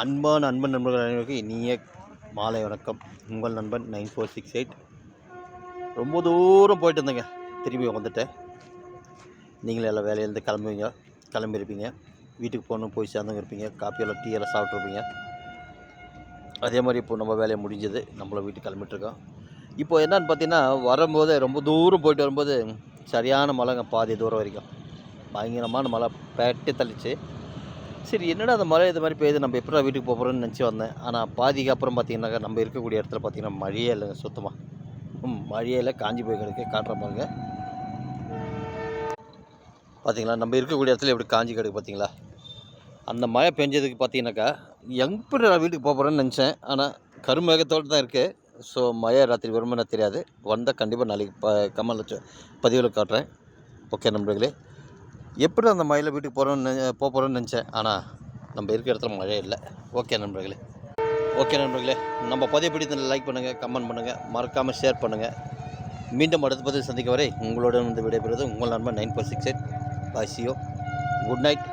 அன்பான அன்பன் நண்பர்கள் அனைவருக்கும் இனிய மாலை வணக்கம். உங்கள் நண்பன் நைன் ஃபோர் சிக்ஸ் எயிட். ரொம்ப தூரம் போயிட்டு இருந்தேங்க. திரும்பி வந்துட்டேன். நீங்களும் எல்லாம் வேலையிலேருந்து கிளம்புவீங்க. கிளம்பியிருப்பீங்க. வீட்டுக்கு போகணும் போய் சேர்ந்தவங்க இருப்பீங்க. காப்பியெல்லாம் டீயெல்லாம் சாப்பிட்ருப்பீங்க அதே மாதிரி இப்போ நம்ம வேலையை முடிஞ்சது. நம்மளும் வீட்டுக்கு கிளம்பிட்டுருக்கோம் இப்போ என்னன்னு பார்த்தீங்கன்னா வரும்போது ரொம்ப தூரம் போயிட்டு வரும்போது சரியான மழைங்க. பாதி தூரம் வரைக்கும். பயங்கரமான மழை. பேட்டு தள்ளிச்சு. சரி என்னடா அந்த மழை இது மாதிரி பெய்யுது? நம்ம எப்படா வீட்டுக்கு போகிறோம்னு நினச்சி வந்தேன். ஆனால் பாதிக்கு அப்புறம் பார்த்தீங்கன்னாக்கா நம்ம இருக்கக்கூடிய இடத்துல பார்த்தீங்கன்னா மழையே இல்லைங்க சுத்தமாக ம் மழையே இல்லை காஞ்சி போய் கிடக்கு காட்டுற பாருங்க. பார்த்தீங்களா நம்ம இருக்கக்கூடிய இடத்துல எப்படி காஞ்சி கிடக்கு பார்த்தீங்களா அந்த மழை பெஞ்சதுக்கு பார்த்தீங்கன்னாக்கா எப்படி நான் வீட்டுக்கு போக போகிறேன்னு நினச்சேன். ஆனால் கருமேகத்தோடு தான் இருக்குது ஸோ மழை ராத்திரி வருமானு தெரியாது. வந்தால் கண்டிப்பாக நாளைக்கு ப கமல் பதிவில் காட்டுறேன். ஓகே நண்பர்களே. எப்படி அந்த மழையில் வீட்டுக்கு போகிறோன்னு போக போகிறோன்னு நினச்சேன். ஆனால் நம்ம இருக்கிற இடத்துல மழையே இல்லை. ஓகே நண்பர்களே. ஓகே நண்பர்களே நம்ம பதிவு பிடித்த லைக் பண்ணுங்கள் கமெண்ட் பண்ணுங்கள் மறக்காமல் ஷேர் பண்ணுங்கள் மீண்டும் அடுத்த பதிவு சந்திக்க வரை உங்களுடன் வந்து விடைபெறுவது உங்கள் நண்பன் nine four six eight. Bye ciao good night